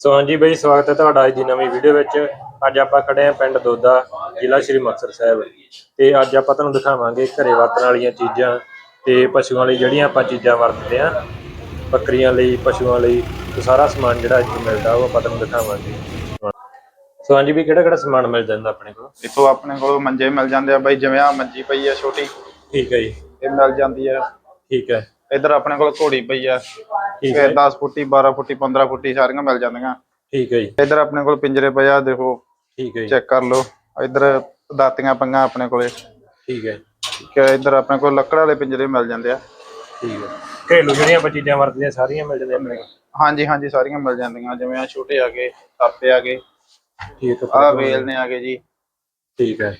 ਸੋ ਹਾਂਜੀ ਬਈ ਸਵਾਗਤ ਹੈ ਤੁਹਾਡਾ ਅੱਜ ਦੀ ਨਵੀਂ ਵੀਡੀਓ ਵਿੱਚ। ਅੱਜ ਆਪਾਂ ਖੜੇ ਹਾਂ ਪਿੰਡ ਦੋਦਾ ਜ਼ਿਲ੍ਹਾ ਸ਼੍ਰੀ ਮੁਕਤਸਰ ਸਾਹਿਬ। ਤੇ ਅੱਜ ਆਪਾਂ ਤੁਹਾਨੂੰ ਦਿਖਾਵਾਂਗੇ ਘਰੇ ਵਰਤਣ ਵਾਲੀਆਂ ਚੀਜ਼ਾਂ ਤੇ ਪਸ਼ੂਆਂ ਲਈ ਜਿਹੜੀਆਂ ਆਪਾਂ ਚੀਜ਼ਾਂ ਵਰਤਦੇ ਹਾਂ। ਬੱਕਰੀਆਂ ਲਈ ਪਸ਼ੂਆਂ ਲਈ ਤੇ ਸਾਰਾ ਸਮਾਨ ਜਿਹੜਾ ਇੱਥੇ ਮਿਲਦਾ ਉਹ ਆਪਾਂ ਤੁਹਾਨੂੰ ਦਿਖਾਵਾਂਗੇ। ਸੋ ਹਾਂਜੀ ਵੀ ਕਿਹੜਾ ਕਿਹੜਾ ਸਮਾਨ ਮਿਲ ਜਾਂਦਾ ਆਪਣੇ ਕੋਲ? ਇਥੋਂ ਆਪਣੇ ਕੋਲ ਮੰਜੇ ਮਿਲ ਜਾਂਦੇ ਆ ਬਾਈ ਜਿਵੇਂ ਆ ਮੰਜੀ ਪਈ ਆ ਛੋਟੀ। ਠੀਕ ਹੈ ਜੀ। ਇਹ ਮਿਲ ਜਾਂਦੀ ਆ। ਠੀਕ ਹੈ। ਇਧਰ ਆਪਣੇ ਕੋਲ ਘੋੜੀ ਪਈ ਆ। ਠੀਕ ਫਿਰ ਹੈ 10 ਫੁੱਟੀ 12 ਫੁੱਟੀ 15 ਫੁੱਟੀ ਸਾਰੀਆਂ ਮਿਲ ਜਾਂਦੀਆਂ। ਠੀਕ ਹੈ ਜੀ। ਇਧਰ ਆਪਣੇ ਕੋਲ ਪਿੰਜਰੇ ਪਏ ਆ ਦੇਖੋ। ਠੀਕ ਹੈ ਜੀ। ਚੈੱਕ ਕਰ ਲਓ। ਇਧਰ ਦਾਤੀਆਂ ਪੰਗਾ ਆਪਣੇ ਕੋਲੇ। ਠੀਕ ਹੈ। ਠੀਕ ਹੈ ਇਧਰ ਆਪਣੇ ਕੋਲ ਲੱਕੜ ਵਾਲੇ ਪਿੰਜਰੇ ਮਿਲ ਜਾਂਦੇ ਆ। ਠੀਕ ਹੈ। ਘਰੇਲੂ ਜਿਹੜੀਆਂ ਆਪਾਂ ਚੀਜ਼ਾਂ ਵਰਤਦੇ ਸਾਰੀਆਂ ਮਿਲ ਜਾਂਦੀਆਂ ਆਪਣੇ ਕੋਲ। ਹਾਂਜੀ ਹਾਂਜੀ ਸਾਰੀਆਂ ਮਿਲ ਜਾਂਦੀਆਂ। ਜਿਵੇਂ ਆ ਛੋਟੇ ਆ ਗਏ ਤਾਪੇ ਆ ਗਏ। ਠੀਕ ਹੈ ਆ ਵੇਲ ਨੇ ਆ ਗਏ ਜੀ। ਠੀਕ ਹੈ।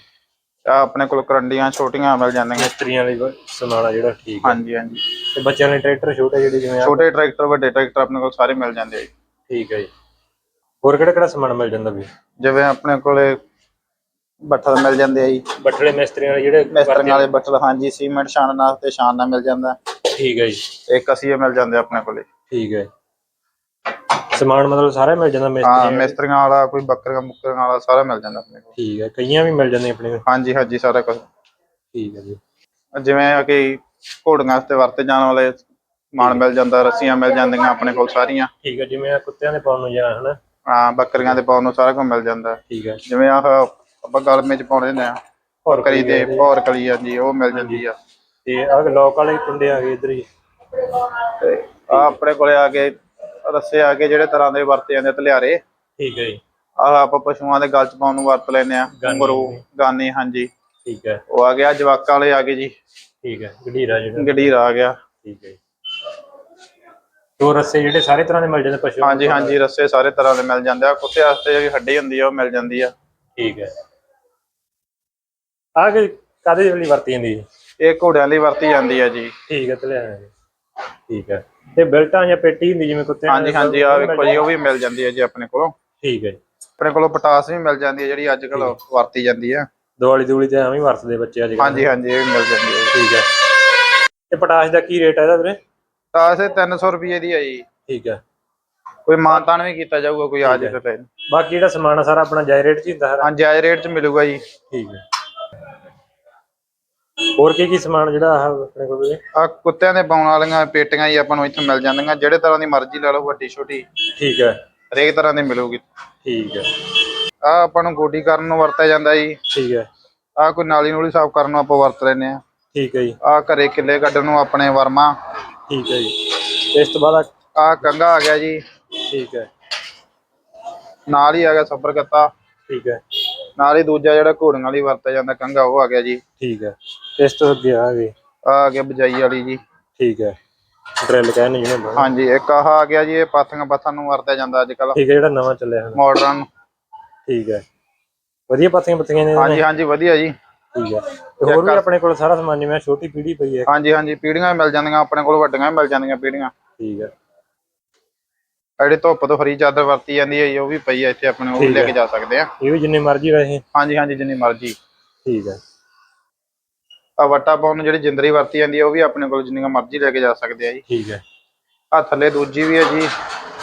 ਆ ਆਪਣੇ ਕੋਲ ਕਰੰਡੀਆਂ ਛੋਟੀਆਂ ਮਿਲ ਜਾਂਦੀਆਂ। ਮਿਸਤਰੀਆਂ ਲਈ ਸਮਾਨ ਆ ਜਿਹੜਾ ਠੀਕ ਹੈ। ਹਾਂਜੀ ਹਾਂਜੀ। ਤੇ ਬੱਚਿਆਂ ਲਈ ਟਰੈਕਟਰ ਛੋਟੇ ਜਿਹੜੇ ਜਿਵੇਂ ਆ ਛੋਟੇ ਟਰੈਕਟਰ ਵੱਡੇ ਟਰੈਕਟਰ ਆਪਣੇ ਕੋਲ ਸਾਰੇ ਮਿਲ ਜਾਂਦੇ ਆ ਜੀ। ਠੀਕ ਹੈ ਜੀ। ਹੋਰ ਕਿਹੜਾ ਕਿਹੜਾ ਸਮਾਨ ਮਿਲ ਜਾਂਦਾ ਵੀ? ਜਿਵੇਂ ਆਪਣੇ ਕੋਲੇ ਬੱਠਲ ਮਿਲ ਜਾਂਦੇ ਆ ਜੀ। ਬੱਠਲੇ ਮਿਸਤਰੀਆਂ ਵਾਲੇ ਜਿਹੜੇ ਮਿਸਤਰੀਆਂ ਵਾਲੇ ਬੱਠਲ ਹਾਂਜੀ ਸੀਮੈਂਟ ਛਾਣ ਨਾਲ ਤੇ ਛਾਣ ਨਾਲ ਮਿਲ ਜਾਂਦਾ। ਠੀਕ ਹੈ ਜੀ। ਇੱਕ ਅਸੀਂ ਮਿਲ ਜਾਂਦੇ ਆਪਣੇ ਕੋਲੇ। ਠੀਕ ਹੈ। ਸਮਾਨ ਮਤਲਬ ਸਾਰਾ ਮਿਲ ਜਾਂਦਾ ਹਾਂ ਮਿਸਤਰੀ ਮਿਸਤਰੀਆਂ ਵਾਲਾ ਕੋਈ ਬੱਕਰੀਆਂ ਮੁੱਕਰੀਆਂ ਵਾਲਾ ਸਾਰਾ ਮਿਲ ਜਾਂਦਾ ਆਪਣੇ ਕੋਲ। ਠੀਕ ਹੈ। ਕਈਆਂ ਵੀ ਮਿਲ ਜਾਂਦੀਆਂ ਆਪਣੇ ਕੋਲ ਹਾਂਜੀ ਹਾਂਜੀ ਸਾਰਾ ਕੁਝ ਠੀਕ ਹੈ ਜੀ। ਜਿਵੇਂ ਆ ਕਿ ਘੋੜੀਆਂ ਵਾਸਤੇ ਵਰਤੇ ਜਾਣ ਵਾਲੇ ਸਮਾਨ ਮਿਲ ਜਾਂਦਾ ਰੱਸੀਆਂ ਮਿਲ ਜਾਂਦੀਆਂ ਆਪਣੇ ਕੋਲ ਸਾਰੀਆਂ। ਠੀਕ ਹੈ ਜਿਵੇਂ ਆ ਕੁੱਤਿਆਂ ਦੇ ਪਾਉਣ ਨੂੰ ਜਾਂ ਹਨਾ? ਹਾਂ ਬੱਕਰੀਆਂ ਦੇ ਪਾਉਣ ਨੂੰ ਸਾਰਾ ਕੁਝ ਮਿਲ ਜਾਂਦਾ। ਠੀਕ ਹੈ। ਜਿਵੇਂ ਆਹ ਆਪਾਂ ਗਲਮੇ ਚ ਪਾਉਂਦੇ ਨੇ ਹੋਰ ਕਰੀ ਦੇ ਭੌਰ ਕਲੀ ਹਾਂਜੀ ਉਹ ਮਿਲ ਜਾਂਦੀ ਆ। ਤੇ ਆਹ ਲੋਕ ਵਾਲੇ ਕੁੰਡੇ ਆ ਗਏ ਇਧਰ ਹੀ। ਤੇ ਆ ਆਪਣੇ ਕੋਲੇ ਆ ਕੇ ਰੱਸੇ ਆ ਕੇ ਜਿਹੜੇ ਤਰ੍ਹਾਂ ਦੇ ਵਰਤੇ ਜਾਂਦੇ ਤਲਿਆਰੇ ਠੀਕ ਹੈ ਜੀ। ਆਹ ਆਪਾਂ ਪਸ਼ੂਆਂ ਦੇ ਗਲ ਚ ਪਾਉਣ ਨੂੰ ਵਰਤ ਲੈਨੇ ਆ ਗਾਨੀ। ਘੁੰਗਰੂ ਗਾਨੀ ਹਾਂਜੀ। ਠੀਕ ਹੈ। ਉਹ ਆ ਗਿਆ ਜਵਾਕਾਂ ਵਾਲੇ ਆ ਗਏ ਜੀ। ਠੀਕ ਹੈ ਜਿਹੜਾ ਗਡੀਰ ਆ ਗਿਆ। ਠੀਕ ਹੈ। ਦੋ ਰੱਸੇ ਜਿਹੜੇ ਸਾਰੇ ਤਰ੍ਹਾਂ ਦੇ ਮਿਲ ਜਾਂਦੇ ਪਸ਼ੂ ਹਾਂਜੀ ਹਾਂਜੀ ਰੱਸੇ ਸਾਰੇ ਤਰ੍ਹਾਂ ਦੇ ਮਿਲ ਜਾਂਦੇ ਆ। ਕੁੱਤੇ ਵਾਸਤੇ ਜਿਹੜੀ ਹੱਡੀ ਹੁੰਦੀ ਆ ਉਹ ਮਿਲ ਜਾਂਦੀ ਆ। ਠੀਕ ਹੈ। ਆ ਕੇ ਕਾਦੇ ਲਈ ਵਰਤੀ ਜਾਂਦੀ ਹੈ? ਇਹ ਘੋੜਿਆਂ ਲਈ ਵਰਤੀ ਜਾਂਦੀ ਆ ਜੀ। ਠੀਕ ਹੈ ਤੇ ਲਿਆ ਠੀਕ ਹੈ। ਤੇ ਬਿਲਟਾਂ ਜਾਂ ਪੇਟੀ ਹੁੰਦੀ ਜਿਵੇਂ ਕੁੱਤਿਆਂ ਹਾਂਜੀ ਹਾਂਜੀ ਆ ਵੇਖੋ ਜੀ ਉਹ ਵੀ ਮਿਲ ਜਾਂਦੀ ਆ ਜੀ ਆਪਣੇ ਕੋਲੋਂ। ਠੀਕ ਹੈ ਜੀ। ਆਪਣੇ ਕੋਲੋਂ ਪਟਾਸ ਵੀ ਮਿਲ ਜਾਂਦੀ ਆ ਜਿਹੜੀ ਅੱਜ ਕੱਲ ਵਰਤੀ ਜਾਂਦੀ ਆ। ਦੀਵਾਲੀ ਦੂਲੀ ਤੇ ਐਵੇਂ ਹੀ ਵਰਤਦੇ ਬੱਚੇ ਅੱਜ ਕੱਲ੍ਹ। ਹਾਂਜੀ ਹਾਂਜੀ ਇਹ ਮਿਲ ਜਾਂਦੀ ਆ ਠੀਕ ਹੈ। ਤੇ ਪਟਾਸ਼ ਦਾ ਕੀ ਰੇਟ ਹੈ ਇਹਦਾ ਵੀਰੇ? ਪਟਾਸ ਇਹ 300 ਰੁਪਏ ਦੀ ਆ ਜੀ। ਠੀਕ ਹੈ। ਕੋਈ ਮਾਨਤਾਨ ਵੀ ਕੀਤਾ ਜਾਊਗਾ ਕੋਈ ਆ ਜੇ ਤੇ ਬਾਕੀ ਜਿਹੜਾ ਸਮਾਨ ਆ ਸਾਰਾ ਆਪਣਾ ਜਾਇ ਰੇਟ 'ਚ ਹੀ ਹੁੰਦਾ ਸਾਰਾ। ਹਾਂਜੀ ਆਜ ਰੇਟ ਚ ਮਿਲੂਗਾ ਜੀ। ਠੀਕ ਹੈ। ਹੋਰ ਕੀ ਕੀ ਸਮਾਨ ਜਿਹੜਾ ਆਹ ਆਪਣੇ ਕੋਲ ਵੀਰੇ? ਆ ਕੁੱਤਿਆਂ ਦੇ ਪਾਉਣ ਵਾਲੀਆਂ ਪੇਟੀਆਂ ਜੀ ਆਪਾਂ ਨੂੰ ਇੱਥੇ ਮਿਲ ਜਾਂਦੀਆਂ। ਜਿਹੜੇ ਤਰ੍ਹਾਂ ਦੀ ਮਰਜ਼ੀ ਲੈ ਲਓ ਵੱਡੀ ਛੋਟੀ। ਠੀਕ ਹੈ। ਹਰੇਕ ਤਰ੍ਹਾਂ ਦੀ ਮਿਲੂਗੀ। ਠੀਕ ਹੈ। ਆ ਆਪਾਂ ਨੂੰ ਗੋਡੀ ਕਰਨ ਨੂੰ ਵਰਤਿਆ ਜਾਂਦਾ ਜੀ। ਠੀਕ ਹੈ। ਆ ਕੋਈ ਨਾਲੀ ਨੂਲੀ ਸਾਫ਼ ਕਰਨ ਨੂੰ ਆਪਾਂ ਵਰਤ ਲੈਨੇ ਆ ਠੀਕ ਹੈ ਜੀ। ਆ ਘਰੇ ਕਿੱਲੇ ਕੱਢਣ ਨੂੰ ਆਪਣੇ ਵਰਮਾ। ਠੀਕ ਹੈ ਜੀ। ਇਸ ਤੋਂ ਬਾਅਦ ਆ- ਕੰਗਾ ਆ ਗਿਆ ਜੀ। ਠੀਕ ਹੈ। ਨਾਲ ਹੀ ਆ ਗਿਆ ਸੱਬਰ ਗੱਤਾ। ਠੀਕ ਹੈ। ਨਾਲ ਹੀ ਦੂਜਾ ਜਿਹੜਾ ਘੋੜੀਆਂ ਵਾਲੀ ਵਰਤਿਆ ਜਾਂਦਾ ਕੰਗਾ ਉਹ ਆ ਗਿਆ ਜੀ। ਠੀਕ ਹੈ। ਇਸ ਤੋਂ ਅੱਗੇ ਆ ਗਏ। ਆ ਆ ਗਿਆ ਬਜਾਈ ਵਾਲੀ ਜੀ। ਠੀਕ ਹੈ। ਡਰਿਲ ਕਹਿੰਦੇ ਜਿਹਨੂੰ। ਹਾਂਜੀ ਇੱਕ ਆਹ ਆ ਗਿਆ ਜੀ ਇਹ ਪਾਥੀਆਂ ਪਾਥਾਂ ਨੂੰ ਵਰਤਿਆ ਜਾਂਦਾ ਅੱਜ ਕੱਲ ਠੀਕ ਹੈ ਜਿਹੜਾ ਨਵਾਂ ਚੱਲਿਆ ਹੁਣ ਮਾਡਰਨ ਠੀਕ ਹੈ। ਵਧੀਆ ਪੱਤੀਆਂ ਪੱਤੀਆਂ ਨੇ। ਹਾਂਜੀ ਹਾਂਜੀ ਵਧੀਆ ਜੀ। ਠੀਕ ਹੈ। ਤੇ ਹੋਰ ਵੀ ਆਪਣੇ ਕੋਲ ਸਾਰਾ ਸਮਾਨ ਜਿਵੇਂ ਛੋਟੀ ਪੀੜੀ ਪਈ ਹੈ। ਹਾਂਜੀ ਹਾਂਜੀ ਪੀੜੀਆਂ ਮਿਲ ਜਾਂਦੀਆਂ ਆਪਣੇ ਕੋਲ ਵੱਡੀਆਂ ਮਿਲ ਜਾਂਦੀਆਂ ਪੀੜੀਆਂ। ਠੀਕ ਹੈ। ਜਿਹੜੀ ਧੁੱਪ ਤੋਂ ਫਰੀ ਚਾਦਰ ਵਰਤੀ ਜਾਂਦੀ ਹੈ ਜੀ, ਉਹ ਵੀ ਪਈ ਹੈ ਇੱਥੇ ਆਪਣੇ ਉਹ ਲੈ ਕੇ ਜਾ ਸਕਦੇ ਆ। ਇਹ ਵੀ ਜਿੰਨੇ ਮਰਜ਼ੀ ਰਹੇ। ਹਾਂਜੀ ਹਾਂਜੀ ਜਿੰਨੀ ਮਰਜ਼ੀ। ਠੀਕ ਹੈ। ਆ ਵਟਾ ਪਾਉਣ ਨੂੰ ਜਿਹੜੀ ਜਿੰਦਰੀ ਵਰਤੀ ਜਾਂਦੀ ਹੈ ਉਹ ਵੀ ਆਪਣੇ ਕੋਲ ਜਿੰਨੀਆਂ ਮਰਜ਼ੀ ਲੈ ਕੇ ਜਾ ਸਕਦੇ ਆ ਜੀ। ਠੀਕ ਹੈ। ਆ ਥੱਲੇ ਦੂਜੀ ਵੀ ਹੈ ਜੀ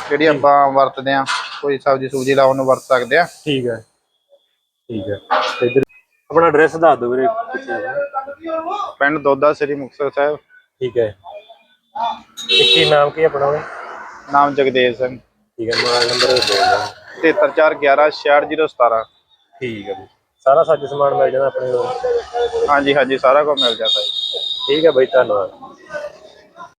ਜਿਹੜੀ ਆਪਾਂ ਵਰਤਦੇ ਆ। ਕੋਈ ਸਬਜ਼ੀ ਸੂਜੀ ਲਾਉਣ ਨੂੰ ਵਰਤ ਸਕਦੇ ਆ। ਠੀਕ ਹੈ। ਠੀਕ ਹੈ। ਤੇ ਇੱਧਰ ਆਪਣਾ ਐਡਰੈਸ ਦੱਸ ਦਿਓ ਵੀਰੇ ਕਿੱਥੇ। ਪਿੰਡ ਦੋਦਾ ਸ੍ਰੀ ਮੁਕਤਸਰ ਸਾਹਿਬ। ਠੀਕ ਹੈ। ਤੇ ਕੀ ਨਾਮ ਕੀ ਆਪਣਾ ਉਹਦਾ? ਨਾਮ ਜਗਦੇਵ ਸਿੰਘ। ਠੀਕ ਹੈ ਮੋਬਾਈਲ ਨੰਬਰ ਦੇ ਦਿਓ। 7341166017 ਠੀਕ ਹੈ ਜੀ। ਸਾਰਾ ਸੱਜ ਸਮਾਨ ਮਿਲ ਜਾਂਦਾ ਆਪਣੇ ਕੋਲ। ਹਾਂਜੀ ਹਾਂਜੀ ਸਾਰਾ ਕੁਝ ਮਿਲ ਜਾਂਦਾ ਠੀਕ ਹੈ ਬਾਈ ਧੰਨਵਾਦ।